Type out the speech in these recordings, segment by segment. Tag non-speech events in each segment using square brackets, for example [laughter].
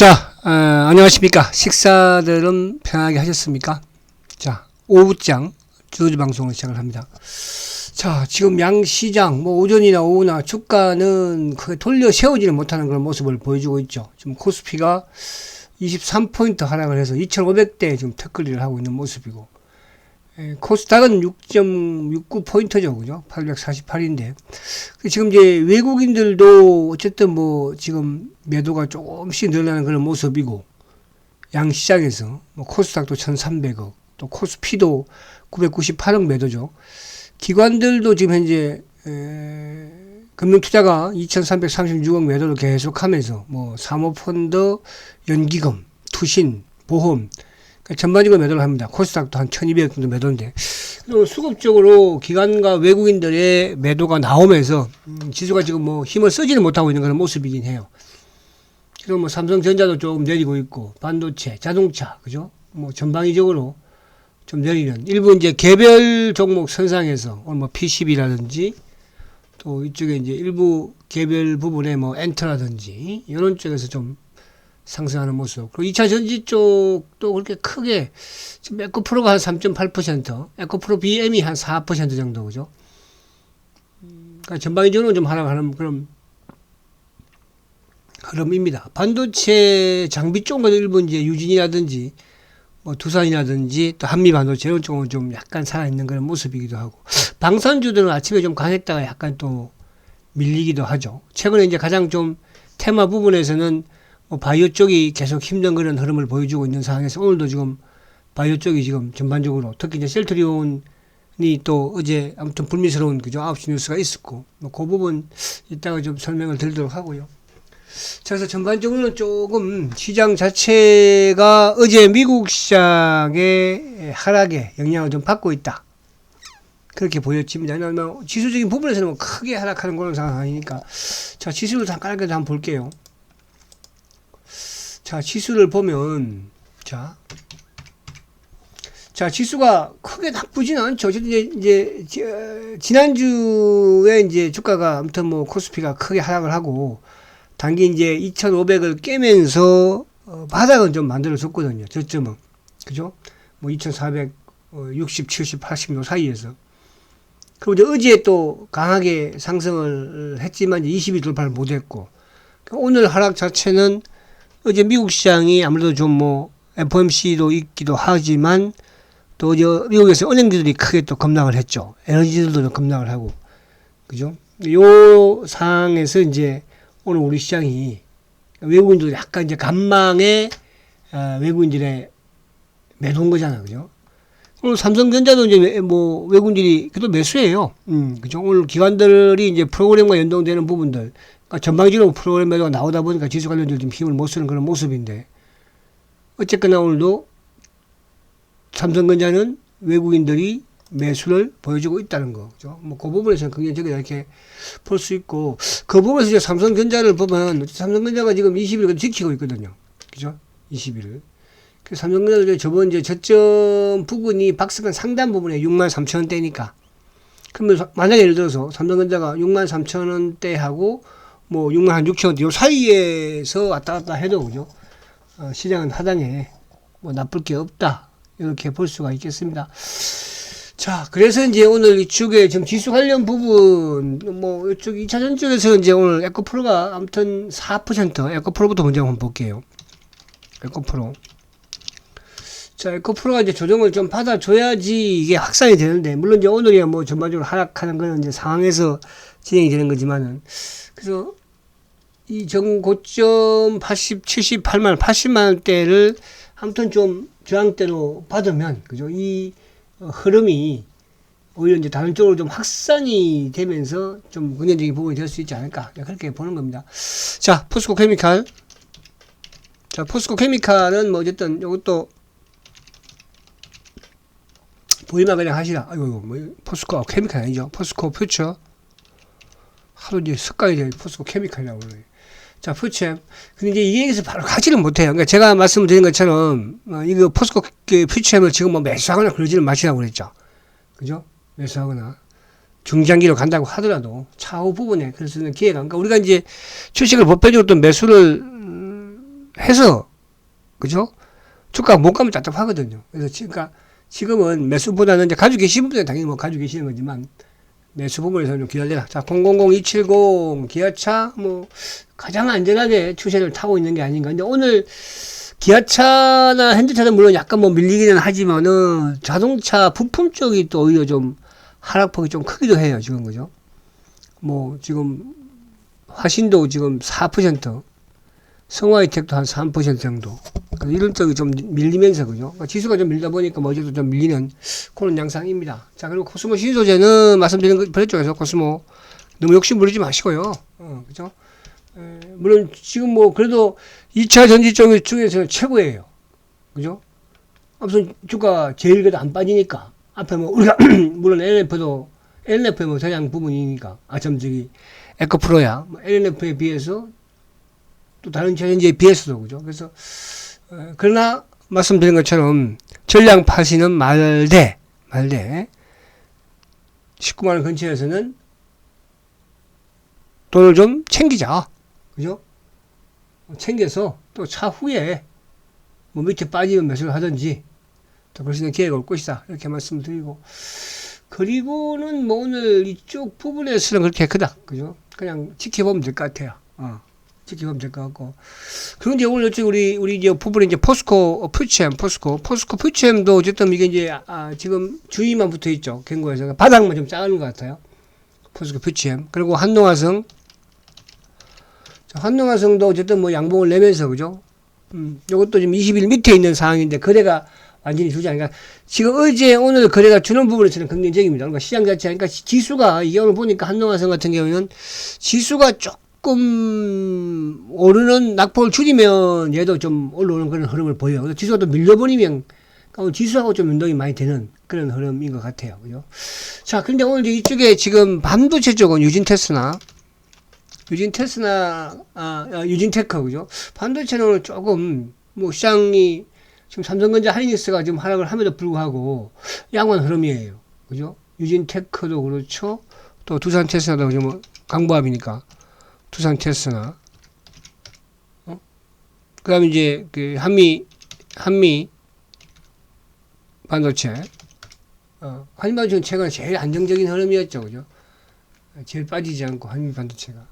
자, 어, 안녕하십니까. 식사들은 편하게 하셨습니까? 자, 오후장 주주 방송을 시작을 합니다. 자, 지금 양 시장, 뭐 오전이나 오후나 주가는 크게 돌려 세우지는 못하는 그런 모습을 보여주고 있죠. 지금 코스피가 23포인트 하락을 해서 2,500대 지금 턱걸이를 하고 있는 모습이고, 에, 코스닥은 6.69포인트죠. 그죠? 848인데. 지금 이제 외국인들도 어쨌든 뭐 지금 매도가 조금씩 늘어나는 그런 모습이고, 양시장에서 뭐 코스닥도 1,300억, 또 코스피도 998억 매도죠. 기관들도 지금 현재 에, 금융투자가 2,336억 매도를 계속하면서 뭐 사모펀드, 연기금, 투신, 보험 전반적으로 매도를 합니다. 코스닥도 한 1,200억 정도 매도인데 그리고 수급적으로 기관과 외국인들의 매도가 나오면서 음, 지수가 지금 뭐 힘을 쓰지는 못하고 있는 그런 모습이긴 해요. 그리고 뭐 삼성전자도 조금 내리고 있고 반도체, 자동차, 그죠? 뭐 전방위적으로 좀 내리는 일부 이제 개별 종목 선상에서 오늘 뭐 P10이라든지 또 이쪽에 이제 일부 개별 부분에 뭐 엔터라든지 이런 쪽에서 좀 상승하는 모습. 그리고 2차 전지 쪽도 그렇게 크게 지금 에코프로가 한 3.8%, 에코프로 BM이 한 4% 정도 그죠? 음, 그러니까 전방위적으로 좀 하락하는 그런 흐름입니다. 반도체 장비 쪽은 일부 이제 유진이라든지 뭐 두산이라든지 또 한미 반도체 이런 쪽은 좀 약간 살아있는 그런 모습이기도 하고 방산주들은 아침에 좀 강했다가 약간 또 밀리기도 하죠. 최근에 이제 가장 좀 테마 부분에서는 뭐 바이오 쪽이 계속 힘든 그런 흐름을 보여주고 있는 상황에서 오늘도 지금 바이오 쪽이 지금 전반적으로 특히 이제 셀트리온이 또 어제 아무튼 불미스러운 그죠 9시 뉴스가 있었고 뭐 그 부분 이따가 좀 설명을 드리도록 하고요. 자, 그래서 전반적으로는 조금 시장 자체가 어제 미국 시장의 하락에 영향을 좀 받고 있다. 그렇게 보여집니다. 왜냐하면 지수적인 부분에서는 뭐 크게 하락하는 그런 상황 아니니까. 자, 지수를 잠깐 한번 볼게요. 자, 지수를 보면, 자. 자, 지수가 크게 나쁘지는 않죠. 어쨌든 이제, 이제, 지- 어, 지난주에 이제 주가가 아무튼 뭐 코스피가 크게 하락을 하고, 단기 이제 2,500을 깨면서 어, 바닥은 좀 만들어 줬거든요. 저점은. 그죠? 뭐 2,460, 70, 80 요 사이에서. 그리고 이제 어제 또 강하게 상승을 했지만 이제 20이 돌파를 못 했고. 그러니까 오늘 하락 자체는 어제 미국 시장이 아무래도 좀 뭐 FOMC도 있기도 하지만 또 어제 미국에서 은행들이 크게 또 급락을 했죠. 에너지들도 좀 급락을 하고. 그죠? 요 상황에서 이제 오늘 우리 시장이 외국인들도 약간 이제 간망에 아, 외국인들의 매도인 거잖아, 그죠? 오늘 삼성전자도 이제 외- 뭐 외국인들이 그래도 매수예요. 음, 그죠? 오늘 기관들이 이제 프로그램과 연동되는 부분들, 그러니까 전방적으로 프로그램 매도가 나오다 보니까 지수 관련들 좀 힘을 못 쓰는 그런 모습인데 어쨌거나 오늘도 삼성전자는 외국인들이 매수를 보여주고 있다는 거, 그죠? 뭐 그 부분에서는 긍정적이다 이렇게 볼 수 있고 그 부분에서 이제 삼성전자를 보면 삼성전자가 지금 20일을 지키고 있거든요. 그죠? 20일을. 그 삼성전자도 이제 저번 이제 저점 부분이 박스권 상단 부분에 6만 3천 원대니까. 그러면 사- 만약에 예를 들어서 삼성전자가 6만 3천 원대하고 뭐 6만 한 6천 원대 요 사이에서 왔다 갔다 해도 그죠? 어, 시장은 하단에 뭐 나쁠 게 없다. 이렇게 볼 수가 있겠습니다. 자, 그래서 이제 오늘 이쪽에 지금 지수 관련 부분, 뭐, 이쪽 2차전 쪽에서 이제 오늘 에코프로가 아무튼 4%, 에코프로부터 먼저 한번 볼게요. 에코프로. 자, 에코프로가 이제 조정을 좀 받아줘야지 이게 확산이 되는데, 물론 이제 오늘이야 뭐 전반적으로 하락하는 거는 이제 상황에서 진행이 되는 거지만은, 그래서 이 정고점 80, 78만, 80만 원대를 아무튼 좀 저항대로 받으면, 그죠? 이 어, 흐름이 오히려 이제 다른 쪽으로 좀 확산이 되면서 좀 긍정적인 부분이 될 수 있지 않을까 그렇게 보는 겁니다. 자, 포스코 케미칼. 자, 포스코 케미칼은 뭐 어쨌든 이것도 보이만 그냥 하시라. 아이고, 뭐 포스코 케미칼 아니죠? 포스코 퓨처. 하도 이제 습관이 돼 포스코 케미칼이라고 그러네. 자, 퓨처. 근데 이제 이 얘기에서 바로 가지는 못해요. 그러니까 제가 말씀드린 것처럼, 어, 이거 포스코 그 퓨처엠을 지금 뭐 매수하거나 그러지는 마시라고 그랬죠. 그죠? 매수하거나. 중장기로 간다고 하더라도 차후 부분에 그럴 수 있는 기회가. 그러니까 우리가 이제 주식을 보편적으로 또 매수를 음, 해서 그죠? 주가 못 가면 답답하거든요. 그래서 지금 그러니까 지금은 매수보다는 이제 가지고 계신 분들은 당연히 뭐 가지고 계시는 거지만 매수 부분에서 좀 기다려라. 자, 000270 기아차 뭐 가장 안전하게 추세를 타고 있는 게 아닌가. 근데 오늘 기아차나 현대차는 물론 약간 뭐 밀리기는 하지만은 자동차 부품 쪽이 또 오히려 좀 하락폭이 좀 크기도 해요. 지금 그죠? 뭐 지금 화신도 지금 4%, 성화이텍도 한 3% 정도. 그래서 이런 쪽이 좀 밀리면서 그죠? 그러니까 지수가 좀 밀다 보니까 뭐 어제도 좀 밀리는 그런 양상입니다. 자 그리고 코스모 신소재는 말씀드린 거 별쪽에서 코스모 너무 욕심 부리지 마시고요. 어, 그죠? 에, 물론 지금 뭐 그래도 2차 전지 쪽 중에서는 최고예요. 그죠? 아무튼 주가 제일 그래도 안 빠지니까 앞에 뭐 우리가 [clears throat] 물론 LNF도 LNF의 뭐 대장 부분이니까 아 참 저기 에코프로야 뭐 LNF에 비해서 또 다른 전지에 비해서도 그죠? 그래서 어, 그러나 말씀드린 것처럼 전량 파시는 말대 말대 19만 원 근처에서는 돈을 좀 챙기자. 그죠? 챙겨서 또 차후에 뭐 밑에 빠지면 매수를 하든지 또 그럴 수 있는 기회가 올 것이다. 이렇게 말씀드리고 그리고는 뭐 오늘 이쪽 부분에서는 그렇게 크다. 그죠? 그냥 지켜보면 될 것 같아요. 어. 지켜보면 될 것 같고. 그리고 이제 오늘 어째 우리, 우리 이제 부분에 이제 포스코, 어, 퓨치엠, 포스코. 포스코 퓨치엠도 어쨌든 이게 이제, 아, 지금 주의만 붙어 있죠. 경고에서. 바닥만 좀 작은 것 같아요. 포스코 퓨치엠. 그리고 한동화성. 자, 한동화성도 어쨌든 뭐 양봉을 내면서, 그죠? 음, 요것도 지금 20일 밑에 있는 상황인데, 거래가 완전히 주지 않으니까, 지금 어제, 오늘 거래가 주는 부분에서는 긍정적입니다. 그러니까 시장 자체, 그러니까 지수가, 이게 오늘 보니까 한동화성 같은 경우는 지수가 조금 오르는 낙폭을 줄이면 얘도 좀 올라오는 그런 흐름을 보여요. 또 밀려버리면 지수하고 좀 운동이 많이 되는 그런 흐름인 것 같아요. 그죠? 자, 근데 오늘 이쪽에 지금 반도체 쪽은 유진 테스나, 유진 테스나, 아, 아, 유진 테크, 그죠? 반도체는 오늘 조금, 뭐, 시장이, 지금 삼성전자 하이닉스가 지금 하락을 함에도 불구하고 양호한 흐름이에요. 그죠? 유진 테크도 그렇죠. 또 두산 테스나도 좀 강보합이니까. 두산 테스나, 어? 그 다음에 이제, 그, 한미, 한미 반도체, 어, 한미 반도체는 최근에 제일 안정적인 흐름이었죠, 그죠? 제일 빠지지 않고, 한미 반도체가.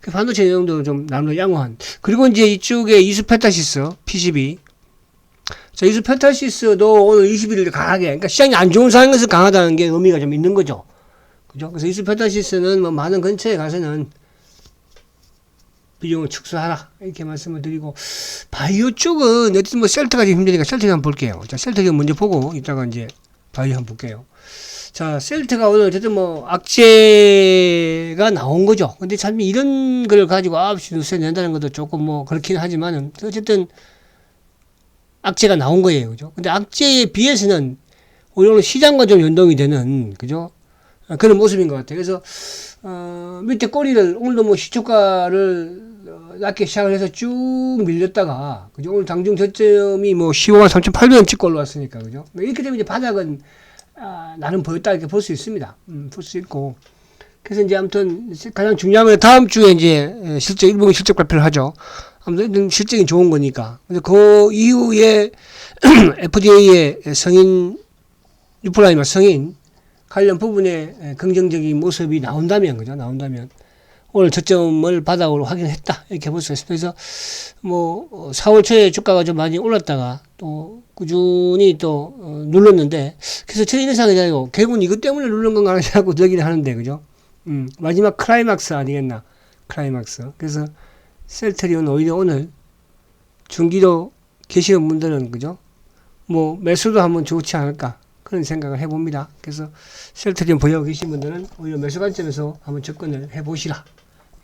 그 반도체 내용도 좀 나름대로 양호한. 그리고 이제 이쪽에 이수페타시스, PCB. 자, 이수 페타시스도 오늘 21일 강하게, 그러니까 시장이 안 좋은 상황에서 강하다는 게 의미가 좀 있는 거죠. 그죠? 그래서 이수 페타시스는 뭐 많은 근처에 가서는 비중을 축소하라 이렇게 말씀을 드리고 바이오 쪽은 어쨌든 뭐 셀트가 좀 힘드니까 셀트 한번 볼게요. 자 셀트 좀 먼저 보고 이따가 이제 바이오 한번 볼게요. 자 셀트가 오늘 어쨌든 뭐 악재가 나온 거죠. 근데 참 이런 걸 가지고 9시 뉴스에 낸다는 것도 조금 뭐 그렇긴 하지만은 어쨌든 악재가 나온 거예요. 그죠? 근데 악재에 비해서는 오늘 시장과 좀 연동이 되는 그죠? 그런 모습인 것 같아요. 그래서 어, 밑에 꼬리를 오늘도 뭐 시초가를 어, 낮게 시작을 해서 쭉 밀렸다가 그죠? 오늘 당중 저점이 뭐 15만 3,800원 찍고 올라왔으니까 그죠? 뭐 이렇게 되면 이제 바닥은 아, 나름 보였다 이렇게 볼 수 있습니다. 음, 볼 수 있고 그래서 이제 아무튼 가장 중요한 건 다음 주에 이제 실적 일본의 실적 발표를 하죠. 아무튼 실적이 좋은 거니까. 근데 그 이후에 [clears throat] FDA의 성인 유프라이마 성인 관련 부분에 긍정적인 모습이 나온다면, 그죠? 나온다면. 오늘 저점을 바닥으로 확인했다. 이렇게 볼수 있습니다. 그래서 뭐, 4월 초에 주가가 좀 많이 올랐다가 또 꾸준히 또 어, 눌렀는데, 그래서 아니고, 결국은 이것 때문에 누른 건가 하고 [laughs] 얘기를 하는데, 그죠? 음, 마지막 클라이막스 아니겠나? 클라이막스. 그래서 셀트리온 오히려 오늘 중기로 계시는 분들은, 그죠? 뭐, 매수도 한번 좋지 않을까? 그런 생각을 해봅니다. 그래서 셀트리온 보유하고 계신 분들은 오히려 매수 관점에서 한번 접근을 해보시라.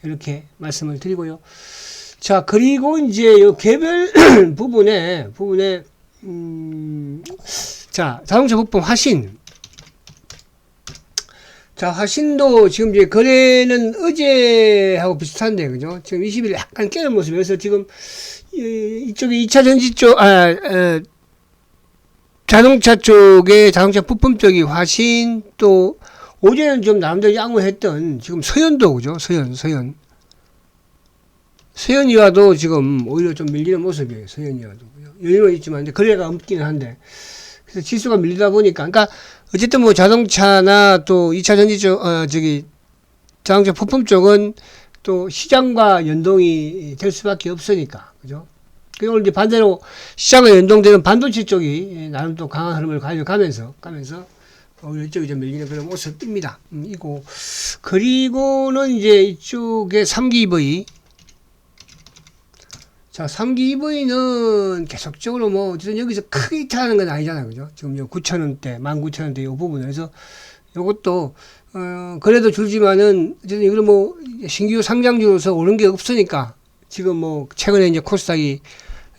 이렇게 말씀을 드리고요. 자, 그리고 이제 요 개별 [clears throat] 부분에, 부분에, 음, 자, 자동차 부품 화신. 자, 화신도 지금 이제 거래는 어제하고 비슷한데, 그죠? 지금 20일 약간 깨는 모습이어서 지금 이, 이쪽에 2차 전지 쪽, 아, 아 자동차 쪽에 자동차 부품 쪽이 화신 또 어제는 좀 나름대로 양호했던 지금 서현도 그죠 서현 서현 서현이와도 지금 오히려 좀 밀리는 모습이에요. 서현이와도. 여유는 있지만 이제 거래가 없기는 한데. 그래서 지수가 밀리다 보니까 그러니까 어쨌든 뭐 자동차나 또 2차 전지 쪽 어, 저기 자동차 부품 쪽은 또 시장과 연동이 될 수밖에 없으니까. 그죠? 그리고 이제 반대로 시장과 연동되는 반도체 쪽이 나름 또 강한 흐름을 가져가면서 가면서 이쪽이 좀 밀리는 그런 모습입니다. 음, 이고 그리고는 이제 이쪽에 3기 EV 자, 3기 EV는 계속적으로 뭐, 어쨌든 여기서 크게 이탈하는 건 아니잖아요. 그죠? 지금 9,000원대, 19,000원대 이 부분에서 요것도, 어, 그래도 줄지만은, 어쨌든 이거는 뭐, 신규 상장주로서 오른 게 없으니까, 지금 뭐, 최근에 이제 코스닥이,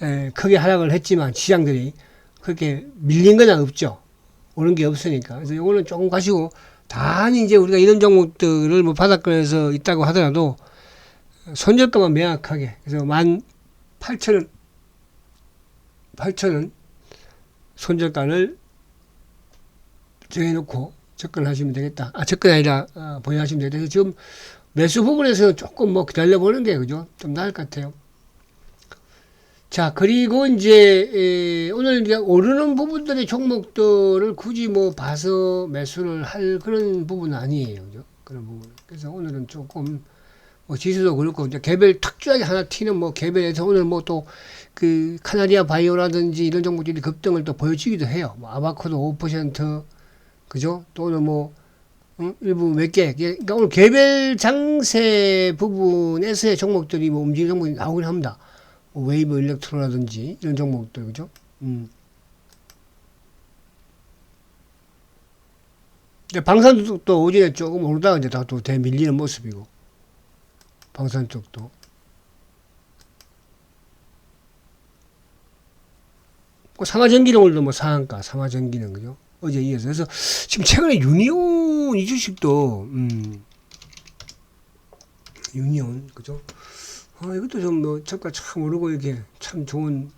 에, 크게 하락을 했지만, 시장들이 그렇게 밀린 건 없죠. 오른 게 없으니까. 그래서 요거는 조금 가시고, 단히 이제 우리가 이런 종목들을 뭐 바닥권에서 있다고 하더라도, 손절가만 명확하게, 그래서 만 8천원, 8천원 손절가를 정해놓고 접근하시면 되겠다. 아, 접근 아니라, 아, 보유하시면 되겠다. 지금 매수 부분에서는 조금 뭐 기다려보는 게, 그죠? 좀 나을 것 같아요. 자, 그리고 이제, 에, 오늘 이제 오르는 부분들의 종목들을 굳이 뭐 봐서 매수를 할 그런 부분은 아니에요. 그죠? 그런 부분. 그래서 오늘은 조금, 뭐 지수도 그렇고 이제 개별 특주하게 하나 튀는 뭐 개별에서 오늘 뭐 또 그 카나리아 바이오라든지 이런 종목들이 급등을 또 보여주기도 해요. 뭐 아바코도 5% 그죠? 또 오늘 뭐 응? 일부 몇 개. 그러니까 오늘 개별 장세 부분에서의 종목들이 뭐 움직이는 종목이 나오긴 합니다. 뭐 웨이브 일렉트로라든지 이런 종목들 그죠? 음. 근데 방산 쪽도 오전에 조금 오르다가 이제 다 또 대밀리는 모습이고. 방산 쪽도. 그 상하전기는 오늘도 뭐 상한가, 상하전기는 그죠? 어제 이어서. 그래서 지금 최근에 유니온 이 주식도, 음, 유니온, 그죠? 아, 이것도 좀 뭐, 저가 참 오르고 이렇게 참 좋은,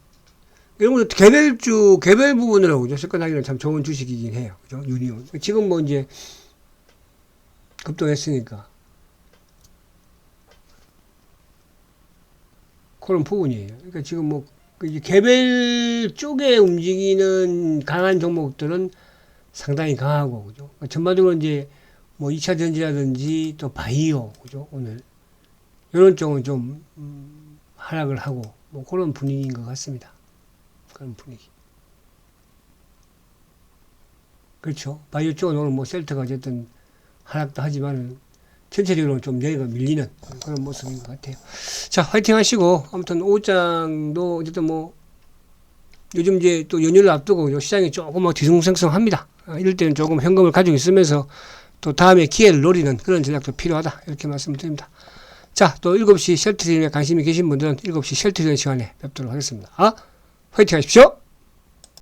이런 것도 개별주, 개별 부분으로, 그죠? 접근하기는 참 좋은 주식이긴 해요. 그죠? 유니온. 지금 뭐 이제 급등했으니까. 그런 부분이에요. 그러니까 지금 뭐, 개별 쪽에 움직이는 강한 종목들은 상당히 강하고, 그죠? 그러니까 전반적으로 이제 뭐 2차 전지라든지 또 바이오, 그죠? 오늘. 이런 쪽은 좀, 음, 하락을 하고, 뭐 그런 분위기인 것 같습니다. 그런 분위기. 그렇죠. 바이오 쪽은 오늘 뭐 셀트가 어쨌든 하락도 하지만 전체적으로 좀 내가 밀리는 그런 모습인 것 같아요. 자, 화이팅 하시고, 아무튼 오장도 어쨌든 뭐, 요즘 이제 또 연휴를 앞두고 시장이 조금 뭐 뒤숭생숭합니다. 아, 이럴 때는 조금 현금을 가지고 있으면서 또 다음에 기회를 노리는 그런 전략도 필요하다. 이렇게 말씀드립니다. 자, 또 7시 쉘트리에 관심이 계신 분들은 7시 쉘트리는 시간에 뵙도록 하겠습니다. 아, 화이팅 하십시오!